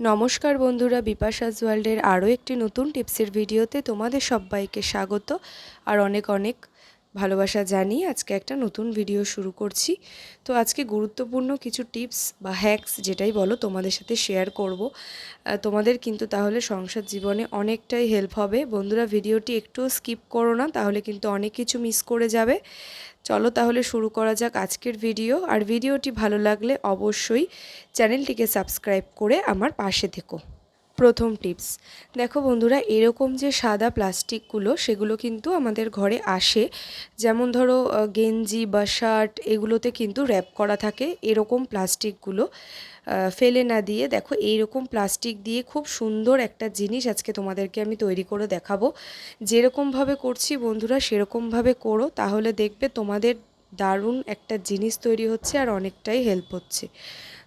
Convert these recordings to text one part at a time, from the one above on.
নমস্কার বন্ধুরা বিপাশাস ওয়ার্ল্ডের আরও একটি নতুন টিপসের ভিডিওতে তোমাদের সবাইকে স্বাগত আর অনেক অনেক ভালোবাসা জানিয়ে আজকে একটা নতুন ভিডিও শুরু করছি। তো আজকে গুরুত্বপূর্ণ কিছু টিপস বা হ্যাকস যেটাই বলো তোমাদের সাথে শেয়ার করব। তোমাদের কিন্তু তাহলে সংসার জীবনে অনেকটাই হেল্প হবে। বন্ধুরা ভিডিওটি একটুও স্কিপ করো না, তাহলে কিন্তু অনেক কিছু মিস করে যাবে। চলো তাহলে শুরু করা যাক আজকের ভিডিও আর ভিডিওটি ভালো লাগলে অবশ্যই চ্যানেলটিকে সাবস্ক্রাইব করে আমার পাশে থেকো। প্রথম টিপস। দেখো বন্ধুরা, এরকম যে সাদা প্লাস্টিকগুলো, সেগুলো কিন্তু আমাদের ঘরে আসে। যেমন ধরো গেঞ্জি বা শার্ট, এগুলোতে কিন্তু র্যাপ করা থাকে এরকম প্লাস্টিকগুলো। ফেলে না দিয়ে, দেখো এইরকম প্লাস্টিক দিয়ে খুব সুন্দর একটা জিনিস আজকে তোমাদেরকে আমি তৈরি করে দেখাবো। যেরকমভাবে করছি বন্ধুরা, সেরকমভাবে করো, তাহলে দেখবে তোমাদের দারুণ একটা জিনিস তৈরি হচ্ছে আর অনেকটাই হেল্প হচ্ছে।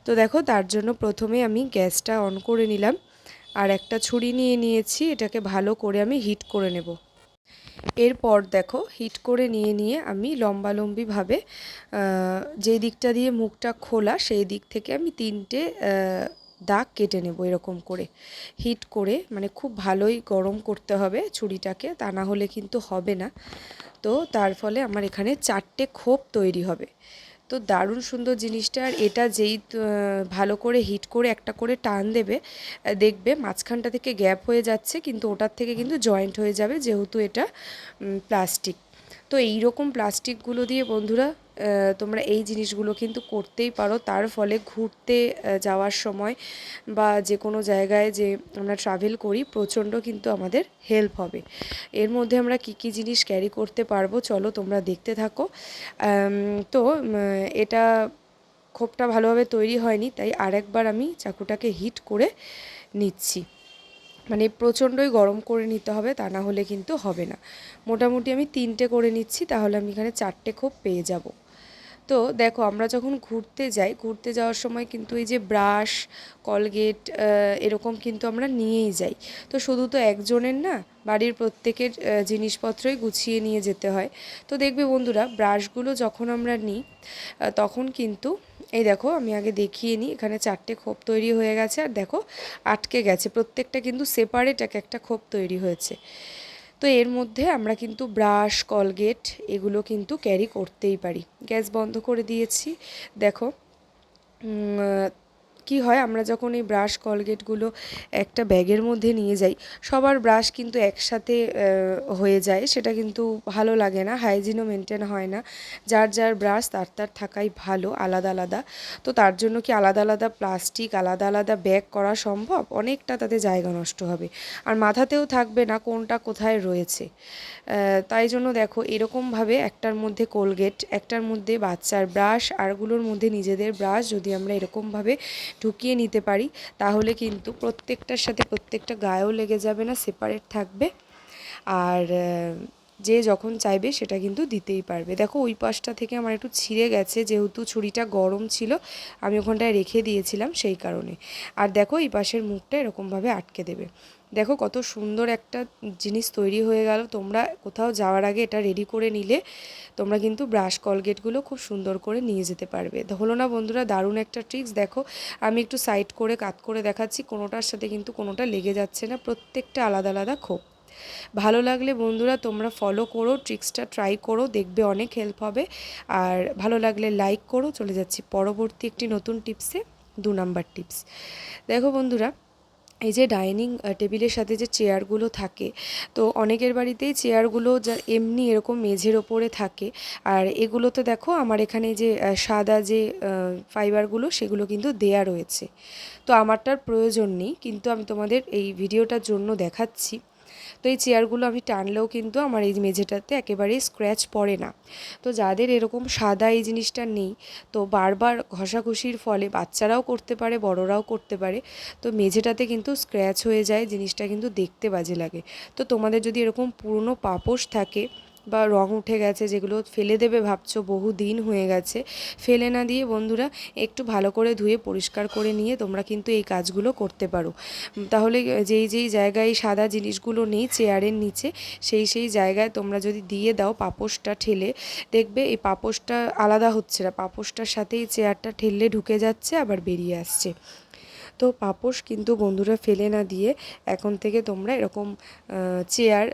তো দেখো, তার জন্য প্রথমে আমি গ্যাসটা অন করে নিলাম। আর একটা ছুরি নিয়ে নিয়েছি, এটাকে ভালো করে আমি হিট করে নেব। এরপর দেখো, হিট করে নিয়ে নিয়ে আমি লম্বালম্বিভাবে যেই দিকটা দিয়ে মুখটা খোলা, সেই দিক থেকে আমি তিনটে দাগ কেটে নেব এরকম করে। হিট করে মানে খুব ভালোই গরম করতে হবে ছুরিটাকে, তা না হলে কিন্তু হবে না। তো তার ফলে আমার এখানে চারটে খোপ তৈরি হবে। তো দারুণ সুন্দর জিনিসটা। আর এটা যেই ভালো করে হিট করে একটা করে টান দেবে দেখবে মাঝখানটা থেকে গ্যাপ হয়ে যাচ্ছে, কিন্তু ওটার থেকে কিন্তু জয়েন্ট হয়ে যাবে, যেহেতু এটা প্লাস্টিক। তো এই রকম প্লাস্টিকগুলো দিয়ে বন্ধুরা তোমরা এই জিনিসগুলো কিন্তু করতেই পারো। তার ফলে ঘুরতে যাওয়ার সময় বা যে কোনো জায়গায় যে আমরা ট্রাভেল করি, প্রচণ্ড কিন্তু আমাদের হেল্প হবে। এর মধ্যে আমরা কি কি জিনিস ক্যারি করতে পারব, চলো তোমরা দেখতে থাকো। তো এটা খোপটা ভালোভাবে তৈরি হয়নি, তাই আরেকবার আমি চাকুটাকে হিট করে নিচ্ছি। মানে প্রচণ্ডই গরম করে নিতে হবে, তা না হলে কিন্তু হবে না। মোটামুটি আমি তিনটে করে নিচ্ছি, তাহলে আমি এখানে চারটে খোপ পেয়ে যাব। তো দেখো, আমরা যখন ঘুরতে যাই, ঘুরতে যাওয়ার সময় কিন্তু এই যে ব্রাশ, কলগেট এরকম কিন্তু আমরা নিয়েই যাই। তো শুধু তো একজনের না, বাড়ির প্রত্যেকের জিনিসপত্রই গুছিয়ে নিয়ে যেতে হয়। তো দেখবে বন্ধুরা, ব্রাশগুলো যখন আমরা নিই তখন কিন্তু এই দেখো, আমি আগে দেখিয়ে নিই, এখানে চারটে খোপ তৈরি হয়ে গেছে। আর দেখো, আটকে গেছে। প্রত্যেকটা কিন্তু সেপারেট এক একটা খোপ তৈরি হয়েছে। তো এর মধ্যে আমরা কিন্তু ব্রাশ, কলগেট এগুলো কিন্তু ক্যারি করতেই পারি। গ্যাস বন্ধ করে দিয়েছি। দেখো কি হয়, আমরা যখন এই ব্রাশ কলগেটগুলো একটা ব্যাগের মধ্যে নিয়ে যাই, সবার ব্রাশ কিন্তু একসাথে হয়ে যায়, সেটা কিন্তু ভালো লাগে না হাইজিনও মেনটেন হয় না। যার যার ব্রাশ তার তার থাকাই ভালো, আলাদা আলাদা। তো তার জন্য কি আলাদা আলাদা প্লাস্টিক আলাদা আলাদা ব্যাগ করা সম্ভব? অনেকটা তাতে জায়গা নষ্ট হবে। আর মাথাতেও থাকবে না কোনটা কোথায় রয়েছে। তাই জন্য দেখো এরকমভাবে একটার মধ্যে কোলগেট একটার মধ্যে বাচ্চার ব্রাশ আরগুলোর মধ্যে নিজেদের ব্রাশ যদি আমরা এরকমভাবে ঢুকিয়ে নিতে পারি, তাহলে কিন্তু প্রত্যেকটার সাথে প্রত্যেকটা গায়েও লেগে যাবে না সেপারেট থাকবে। আর যে যখন চাইবে সেটা কিন্তু দিতেই পারবে। দেখো, ওই পাশটা থেকে আমার একটু ছিঁড়ে গেছে, যেহেতু ছুরিটা গরম ছিল, আমি ওখানটায় রেখে দিয়েছিলাম সেই কারণে। আর দেখো, এই পাশের মুখটা এরকমভাবে আটকে দেবে। দেখো, কত সুন্দর একটা জিনিস তৈরি হয়ে গেল। তোমরা কোথাও যাওয়ার আগে এটা রেডি করে নিলে, তোমরা কিন্তু ব্রাশ কলগেটগুলো খুব সুন্দর করে নিয়ে যেতে পারবে। হলো না বন্ধুরা, দারুণ একটা ট্রিক্স দেখো, আমি একটু সাইড করে, কাত করে দেখাচ্ছি। কোনোটার সাথে কিন্তু কোনোটা লেগে যাচ্ছে না, প্রত্যেকটা আলাদা আলাদা খোপ। ভালো লাগলে বন্ধুরা তোমরা ফলো করো ট্রিক্সটা ট্রাই করো, দেখবে অনেক হেল্প হবে। আর ভালো লাগলে লাইক করো, চলে যাচ্ছি পরবর্তী একটি নতুন টিপসে দু নাম্বার টিপস দেখো বন্ধুরা, এই যে ডাইনিং টেবিলের সাথে যে চেয়ারগুলো থাকে, তো অনেকের বাড়িতেই চেয়ারগুলো যা এমনি এরকম মেঝের ওপরে থাকে। আর এগুলোতে দেখো আমার এখানে যে সাদা যে ফাইবারগুলো সেগুলো কিন্তু দেয়া রয়েছে। তো আমারটার প্রয়োজন নেই, কিন্তু আমি তোমাদের এই ভিডিওটার জন্য দেখাচ্ছি। তো এই চেয়ারগুলো আমি টানলেও কিন্তু আমার এই মেঝেটাতে একেবারেই স্ক্র্যাচ পড়ে না। তো যাদের এরকম সাদা এই জিনিসটা নেই, তো বারবার ঘষাঘষির ফলে বাচ্চারাও করতে পারে, বড়রাও করতে পারে, তো মেঝেটাতে কিন্তু স্ক্র্যাচ হয়ে যায়, জিনিসটা কিন্তু দেখতে বাজে লাগে। তো তোমাদের যদি এরকম পুরনো পাপোশ থাকে বা রং উঠে গেছে, যেগুলো ফেলে দেবে ভাবছ, বহু দিন হয়ে গেছে। ফেলে না দিয়ে বন্ধুরা একটু ভালো করে ধুয়ে পরিষ্কার করে নিয়ে তোমরা কিন্তু এই কাজগুলো করতে পারো। তাহলে যেই যেই জায়গায় সাদা জিনিসগুলো নেই, চেয়ারের নিচে, সেই সেই জায়গায় তোমরা যদি দিয়ে দাও পাপোশটা ঠেলে, দেখবে এই পাপোশটা আলাদা হচ্ছে না। পাপোশটার সাথেই চেয়ারটা ঠেললে ঢুকে যাচ্ছে, আবার বেরিয়ে আসছে। তো পাপোশ কিন্তু বন্ধুরা ফেলে না দিয়ে এখন থেকে তোমরা এরকম চেয়ার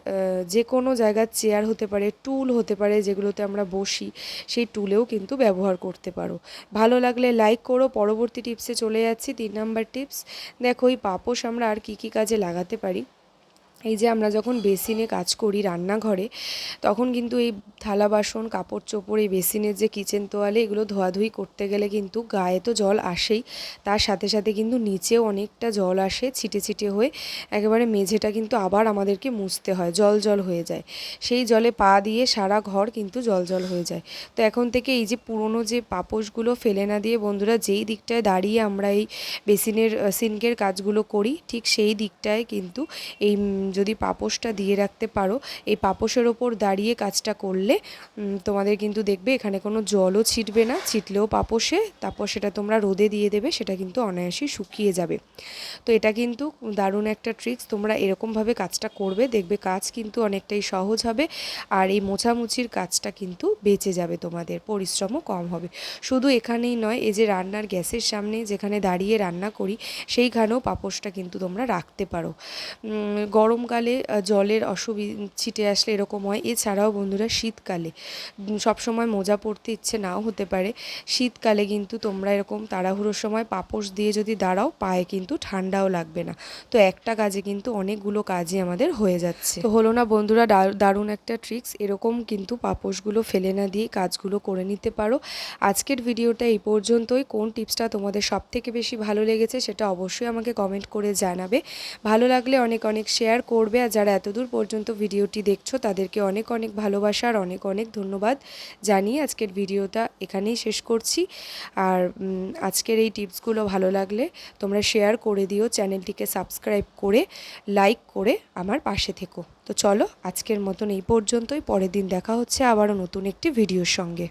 যে কোনো জায়গার চেয়ার হতে পারে টুল হতে পারে যেগুলোতে আমরা বসি, সেই টুলেও কিন্তু ব্যবহার করতে পারো। ভালো লাগলে লাইক করো। পরবর্তী টিপসে চলে যাচ্ছি। তিন নাম্বার টিপস দেখো ওই পাপোশ আমরা আর কি কি কাজে লাগাতে পারি। এই যে আমরা যখন বেসিনে কাজ করি রান্নাঘরে, তখন কিন্তু এই থালা বাসন, কাপড় চোপড়, এই বেসিনের যে কিচেন তোয়ালে এগুলো ধোয়াধুয়ি করতে গেলে কিন্তু গায়ে তো জল আসেই। তার সাথে সাথে কিন্তু নিচেও অনেকটা জল আসে, ছিটে ছিটে হয়ে একেবারে মেঝেটা কিন্তু আবার আমাদেরকে মুছতে হয়, জল জল হয়ে যায়। সেই জলে পা দিয়ে সারা ঘর কিন্তু জল জল হয়ে যায়। তো এখন থেকে এই যে পুরনো যে পাপোশগুলো ফেলে না দিয়ে বন্ধুরা যেই দিকটায় দাঁড়িয়ে আমরা এই বেসিনের সিনকের কাজগুলো করি, ঠিক সেই দিকটায় কিন্তু এই যদি পাপোশটা দিয়ে রাখতে পারো, এই পাপোশের ওপর দাঁড়িয়ে কাজটা করলে তোমাদের কিন্তু দেখবে এখানে কোনো জলও ছিটবে না, ছিটলেও পাপোশে, তারপর সেটা তোমরা রোদে দিয়ে দেবে, সেটা কিন্তু অনায়াসেই শুকিয়ে যাবে। তো এটা কিন্তু দারুণ একটা ট্রিক্স তোমরা এরকমভাবে কাজটা করবে, দেখবে কাজ কিন্তু অনেকটাই সহজ হবে, আর এই মোছামুছির কাজটা কিন্তু বেঁচে যাবে তোমাদের, পরিশ্রমও কম হবে। শুধু এখানেই নয়, এই যে রান্নার গ্যাসের সামনে যেখানে দাঁড়িয়ে রান্না করি, সেইখানেও পাপোশটা কিন্তু তোমরা রাখতে পারো। গরমকালে জলের অসুবিধা ছিটে আসলে এরকম হয়। এছাড়াও বন্ধুরা, শীতকালে সবসময় মোজা পরতে ইচ্ছে নাও হতে পারে। শীতকালে কিন্তু তোমরা এরকম তাড়াহুড়োর সময় পাপোশ দিয়ে যদি দাঁড়াও, পায়ে কিন্তু ঠান্ডাও লাগবে না। তো একটা কাজে কিন্তু অনেকগুলো কাজই আমাদের হয়ে যাচ্ছে। তো হলো না বন্ধুরা দারুণ একটা ট্রিক্স। এরকম কিন্তু পাপোশগুলো ফেলে না দিয়ে কাজগুলো করে নিতে পারো। আজকের ভিডিওটা এই পর্যন্তই। কোন টিপসটা তোমাদের সব থেকে বেশি ভালো লেগেছে সেটা অবশ্যই আমাকে কমেন্ট করে জানাবে। ভালো লাগলে অনেক অনেক শেয়ার করবে আর যারা এতদূর পর্যন্ত ভিডিওটি দেখছ, তাদেরকে অনেক অনেক ভালোবাসা আর অনেক অনেক ধন্যবাদ জানিয়ে আজকের ভিডিওটা এখানেই শেষ করছি। আর আজকের এই টিপসগুলো ভালো লাগলে তোমরা শেয়ার করে দিও, চ্যানেলটিকে সাবস্ক্রাইব করে, লাইক করে আমার পাশে থেকো। তো চলো আজকের মতন এই পর্যন্তই, পরের দিন দেখা হচ্ছে আবারও নতুন একটি ভিডিওর সঙ্গে।